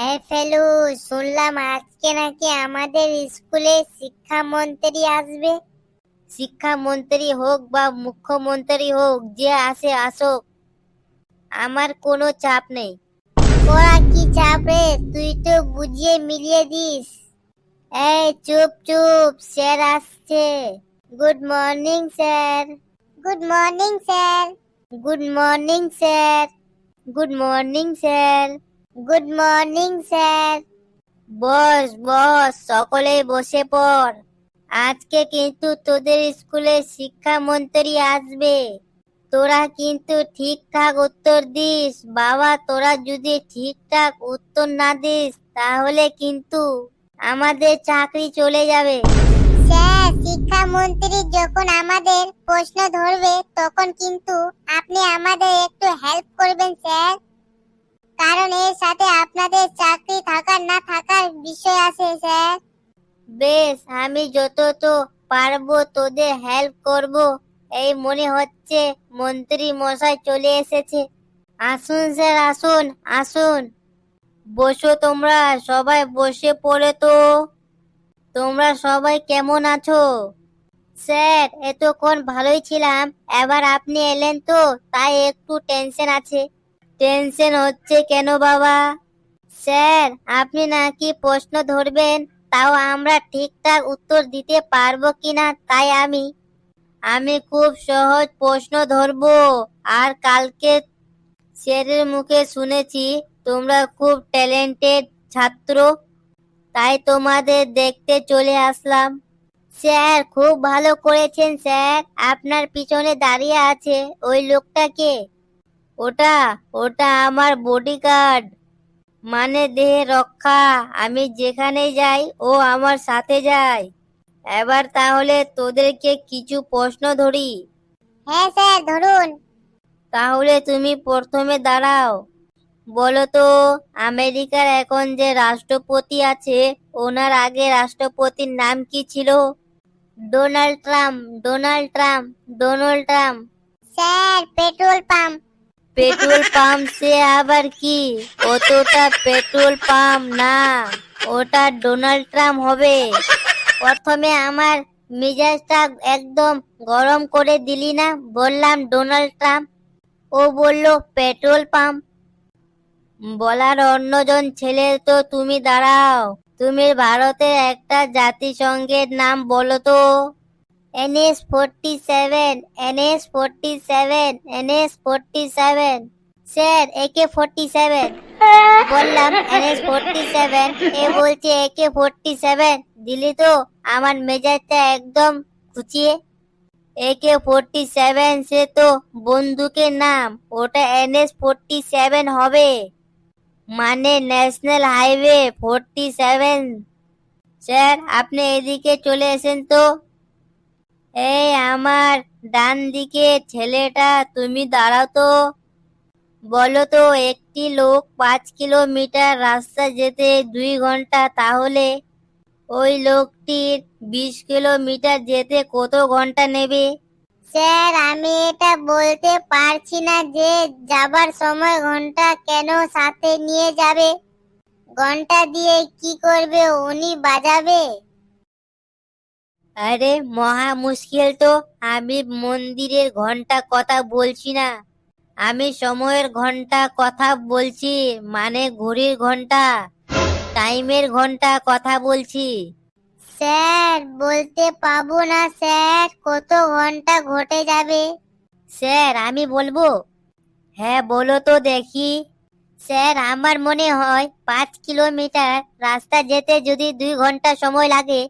এই ফেলু শুনলাম আজকে নাকি আমাদের স্কুলে শিক্ষামন্ত্রী আসবে। শিক্ষামন্ত্রী হোক বা মুখ্যমন্ত্রী হোক যে আসে আসুক আমার কোনো চাপ নেই। তোরা কি চাপ রে? তুই তো বুঝিয়ে মিলিয়ে দিস। এই চুপ চুপ স্যার আসছে। Good morning sir. Good morning sir. Good morning sir. Good morning sir. Good morning sir বস বস সকলেই বসে পড়। আজকে কিন্তু তোদের স্কুলে শিক্ষামন্ত্রী আসবে। তোরা কিন্তু ঠিকঠাক উত্তর দিস। বাবা তোরা যদি ঠিকঠাক উত্তর না দিস তাহলে কিন্তু আমাদের চাকরি চলে যাবে। স্যার শিক্ষামন্ত্রী যখন আমাদের প্রশ্ন ধরবে তখন কিন্তু আপনি আমাদের একটু হেল্প করবেন স্যার। কারণ এর সাথে আপনাদের চাকরি থাকার না থাকার বিষয় আছে, স্যার। বেশ, আমি যত তো পারব তোদের হেল্প করব। এই মনে হচ্ছে মন্ত্রী মশাই চলে এসেছে। আসুন, স্যার, আসুন আসুন। বসো তোমরা, সবাই বসে পড়ে তো। তোমরা সবাই কেমন আছো? স্যার, এতক্ষণ ভালোই ছিলাম, এবার আপনি এলেন তো, তাই একটু টেনশন আছে। টেনশন হচ্ছে কেন বাবা? স্যার, আপনি নাকি প্রশ্ন ধরবেন, তাও আমরা ঠিকঠাক উত্তর দিতে পারব কিনা তাই আমি। আমি খুব সহজ প্রশ্ন ধরবো। আর কালকে স্যারের মুখে শুনেছি, তোমরা খুব ট্যালেন্টেড ছাত্র। তাই তোমাদের দেখতে চলে আসলাম। স্যার, খুব ভালো করেছেন স্যার। আপনার পিছনে দাঁড়িয়ে আছে ওই লোকটাকে। ওটা ওটা আমার বডিগার্ড মানে দেহে রক্ষা আমি যেখানে যাই ও আমার সাথে যায়। এবার তাহলে তোদেরকে কিছু প্রশ্ন ধরি। হ্যাঁ স্যার ধরুন। তাহলে তুমি প্রথমে দাঁড়াও। বলো তো আমেরিকার এখন যে রাষ্ট্রপতি আছে ওনার আগে রাষ্ট্রপতির নাম কি ছিল? Donald Trump Donald Trump Donald Trump. Sir petrol pump. Petrol pump সে আবার কি? অতটা পেট্রোল পাম্প না। ওটা ডোনাল্ড ট্রাম্প হবে। প্রথমে আমার মেজাজটা একদম গরম করে দিলি না? বললাম, ডোনাল্ড ট্রাম্প? ও বলল, পেট্রোল পাম্প? বলার অন্যজন, ছেলে তো তুমি দাঁড়াও। তুমি ভারতের একটা জাতিসংঘের নাম বলো তো। NS forty seven NS forty seven sir AK forty seven বললাম এনএস ফোরটি সেভেন এ বলছে একে ফোরটি সেভেন দিলি তো? আমার মেজাজটা একদম খুচিয়ে একে ফোরটি সেভেন সে তো বন্দুকের নাম। ওটা ফোরটি সেভেন হবে। মানে national highway forty seven sir, আপনি এদিকে চলে এসেন তো। এই আমার ডান দিকে ছেলেটা, তুমি দাঁড়াও তো। বলো তো, একটি লোক পাঁচ কিলোমিটার রাস্তা যেতে দুই ঘণ্টা, তাহলে? ওই লোকটির বিশ কিলোমিটার যেতে কত ঘণ্টা নেবে? স্যার, আমি এটা বলতে পারছি না যে যাবার সময় ঘণ্টা কেন সাথে নিয়ে যাবে। ঘণ্টা দিয়ে কি করবে, উনি বাজাবে? আরে মহা মুশকিল তো। আমি মন্দিরের ঘণ্টা কথা বলছি না। আমি সময়ের ঘণ্টা কথা বলছি মানে ঘড়ির ঘণ্টা। টাইমের ঘণ্টা কথা বলছি। স্যার বলতে পাবো না স্যার কত ঘণ্টা ঘটে যাবে? স্যার আমি বলব? হ্যাঁ বলো তো দেখি। স্যার আমার মনে হয় পাঁচ কিলোমিটার রাস্তা যেতে যদি দুই ঘণ্টা সময় লাগে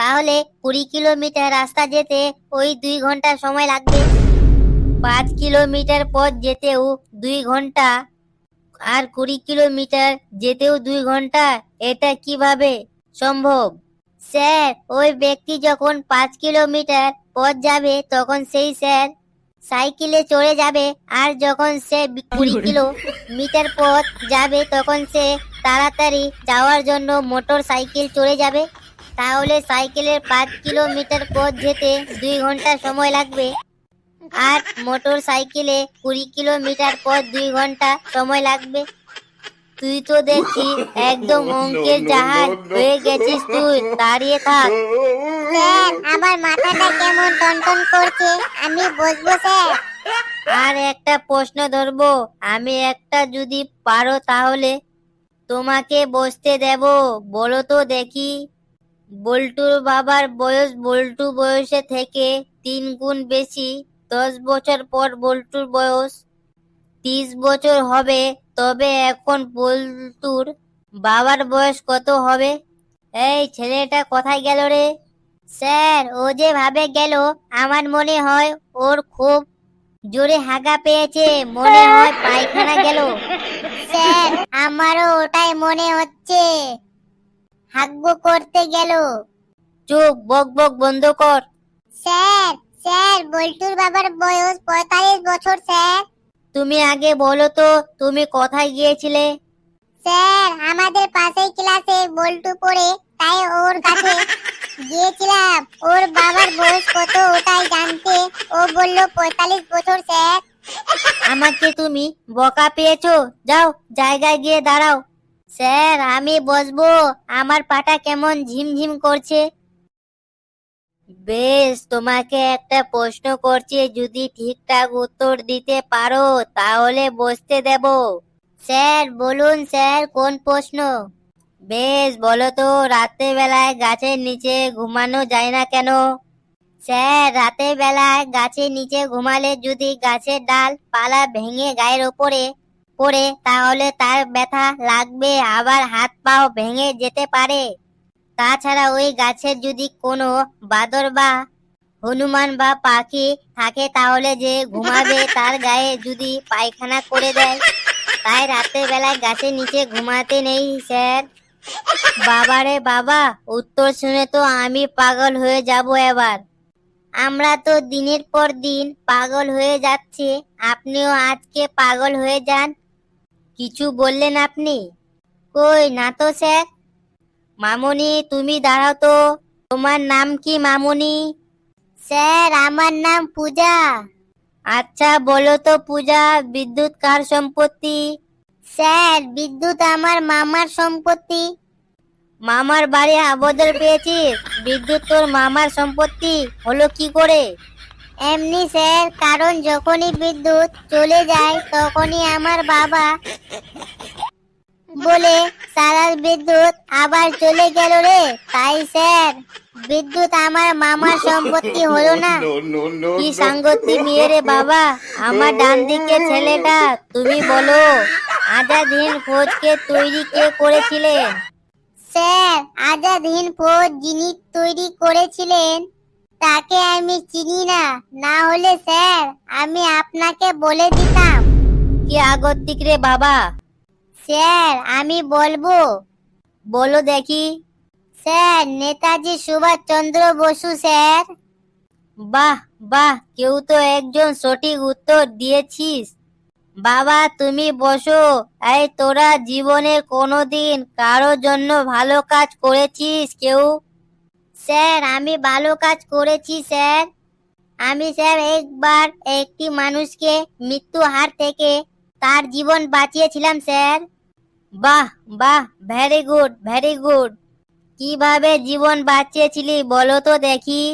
তাহলে কুড়ি কিলোমিটার রাস্তা যেতে ওই দুই ঘণ্টা সময় লাগবে। পাঁচ কিলোমিটার পথ যেতেও দুই ঘণ্টা। আর কুড়ি কিলোমিটার যেতেও দুই ঘণ্টা, এটা কীভাবে সম্ভব? স্যার, ওই ব্যক্তি যখন পাঁচ কিলোমিটার পথ যাবে, তখন সেই স্যার সাইকেলে চড়ে যাবে। আর যখন সে কুড়ি কিলোমিটার পথ যাবে, তখন সে তাড়াতাড়ি যাওয়ার জন্য মোটর সাইকেল চড়ে যাবে। তাহলে সাইকেলের পাঁচ কিলোমিটার পথ যেতে দুই ঘণ্টা সময় লাগবে। আর মোটর সাইকেলে কুড়ি কিলোমিটার পথ দুই ঘণ্টা সময় লাগবে। তুই তো দেখছি একদম অঙ্কের জাহাজ হয়ে গেছিস তুই। দাঁড়িয়ে থাক। স্যার আমার মাথাটা কেমন টনটন করছে? আমি বসবো স্যার। আর একটা প্রশ্ন ধরবো। আমি একটা যদি পারো তাহলে তোমাকে বসতে দেব। বলো তো দেখি। বল্টুর বাবার বয়স বল্টু বয়সে থেকে তিন গুণ বেশি। দশ বছর পর বল্টুর বয়স তিরিশ বছর হবে। তবে এখন বল্টুর বাবার বয়স কত হবে? এই ছেলেটা কোথায় গেল রে? স্যার, ও যে ভাবে গেল, আমার মনে হয় ওর খুব জোরে হাগা পেয়েছে। মনে হয় পায়খানা গেল। স্যার, আমারও ওটাই মনে হচ্ছে। হাগবো করতে গেল। চুপ বক বক বন্ধ কর। স্যার স্যার বল্টুর বাবার বয়স পঁয়তাল্লিশ বছর স্যার। তুমি আগে বলো তো তুমি কোথায় গিয়েছিলে? স্যার আমাদের পাশেই ক্লাসে বল্টু পড়ে তাই ওর কাছে গিয়েছিলাম। ওর বাবার বয়স কত ওটাই জানতে ও বলল পঁয়তাল্লিশ বছর স্যার। আমাকে তুমি বকা পেয়েছ? যাও জায়গায় গিয়ে দাঁড়াও। স্যার, আমি বসবো। আমার পাটা কেমন ঝিমঝিম করছে। বেশ, তোমাকে একটা প্রশ্ন করছি, যদি ঠিকঠাক উত্তর দিতে পারো, তাহলে বসতে দেব। স্যার, বলুন স্যার, কোন প্রশ্ন? বেশ, বলো তো রাতের বেলায় গাছের নিচে ঘুমানো যায় না কেন? স্যার রাতের বেলায় গাছের নিচে ঘুমালে যদি গাছের ডাল পালা ভেঙে গায়ের ওপরে পড়ে, তাহলে তার ব্যথা লাগবে, আবার হাত পাও ভেঙে যেতে পারে। তাছাড়া ওই গাছের যদি কোনো বাদর বা হনুমান বা পাখি থাকে, তাহলে যে ঘুমাবে, তার গায়ে যদি পায়খানা করে দেয়, তাই রাতের বেলায় গাছের নিচে ঘুমাতে নেই, স্যার। বাবারে বাবা, উত্তর শুনে তো আমি পাগল হয়ে যাব এবার। আমরা তো দিনের পর দিন পাগল হয়ে যাচ্ছি, আপনিও আজকে পাগল হয়ে যান। কিছু বললেন আপনি? কই, না তো স্যার। মামনি, তুমি দাঁড়াও তো। তোমার নাম কি, মামনি? স্যার, আমার নাম পূজা। আচ্ছা বলো তো পূজা, বিদ্যুৎ কার সম্পত্তি? স্যার, বিদ্যুৎ আমার মামার সম্পত্তি। মামার বাড়ি আবদল পেয়েছিস বিদ্যুৎ তোর মামার সম্পত্তি। হলো কি করে? এমনি স্যার কারণ যখনই বিদ্যুৎ চলে যায় তখনই আমার বাবা বলে সারা বিদ্যুৎ আবার চলে গেল রে। তাই স্যার বিদ্যুৎ আমার মামার সম্পত্তি হলো না। কি সাংগতি মেয়ে রে বাবা। আমার ডান দিকে ছেলেটা তুমি বলো আজাদ হিন্দ ফৌজকে তৈরি কে করেছিলেন? স্যার আজাদ হিন্দ ফৌজ যিনি তৈরি করেছিলেন তাকে আমি চিনি না। না হলে স্যার আমি আপনাকে বলে দিতাম। কি আগতিক রে বাবা? স্যার আমি বলব। বলো দেখি। Sir Netaji Subhash Chandra Bose sir. বাহ বাহ কেউ তো একজন সঠিক উত্তর দিয়েছিস। বাবা তুমি বসো। এই তোরা জীবনে কোনোদিন কারোর জন্য ভালো কাজ করেছিস কেউ? স্যার, আমি ভালো কাজ করেছি, স্যার। আমি, স্যার, একবার একটি মানুষকে মৃত্যু হার থেকে তার জীবন বাঁচিয়েছিলাম, স্যার। বাহ বাহ ভেরি গুড ভেরি গুড কীভাবে জীবন বাঁচিয়েছিলি বলো তো দেখি।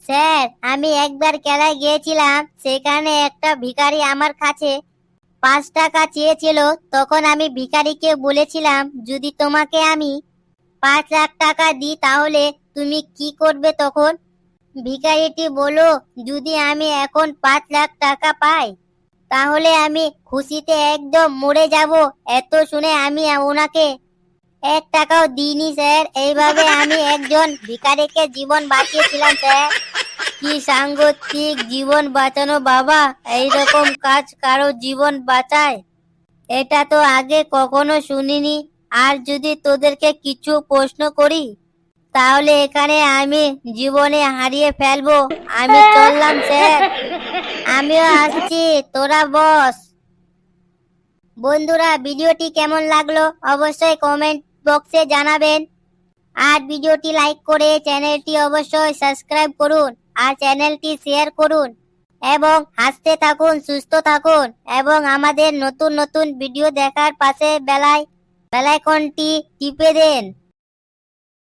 স্যার, আমি একবার খেলায় গিয়েছিলাম, সেখানে একটা ভিখারি আমার কাছে পাঁচ টাকা চেয়েছিল, তখন আমি ভিখারিকে বলেছিলাম, যদি তোমাকে আমি পাঁচ লাখ টাকা দিই তাহলে তুমি কি করবে তখন? ভিখারিটি বলো যদি আমি এখন পাঁচ লাখ টাকা পাই, তাহলে আমি খুশিতে একদম মরে যাব। এত শুনে আমি ওনাকে এক টাকাও দিইনি, স্যার। এইভাবে আমি একজন ভিকারিকে জীবন বাঁচিয়েছিলাম, স্যার। কি সাংগতিক জীবন বাঁচানো, বাবা। এইরকম কাজ কারও জীবন বাঁচায়? এটা তো আগে কখনো শুনিনি। আর যদি তোদেরকে কিছু প্রশ্ন করি তাহলে এখানে আমি জীবনে হারিয়ে ফেলব। আমি চললাম স্যার। আমিও আসছি। তোরা বস। বন্ধুরা ভিডিওটি কেমন লাগল অবশ্যই কমেন্ট বক্সে জানাবেন। আর ভিডিওটি লাইক করে চ্যানেলটি অবশ্যই সাবস্ক্রাইব করুন আর চ্যানেলটি শেয়ার করুন। এবং হাসতে থাকুন সুস্থ থাকুন। এবং আমাদের নতুন নতুন ভিডিও দেখার পাশে বেলায় বেলাইকনটি টিপে দেন।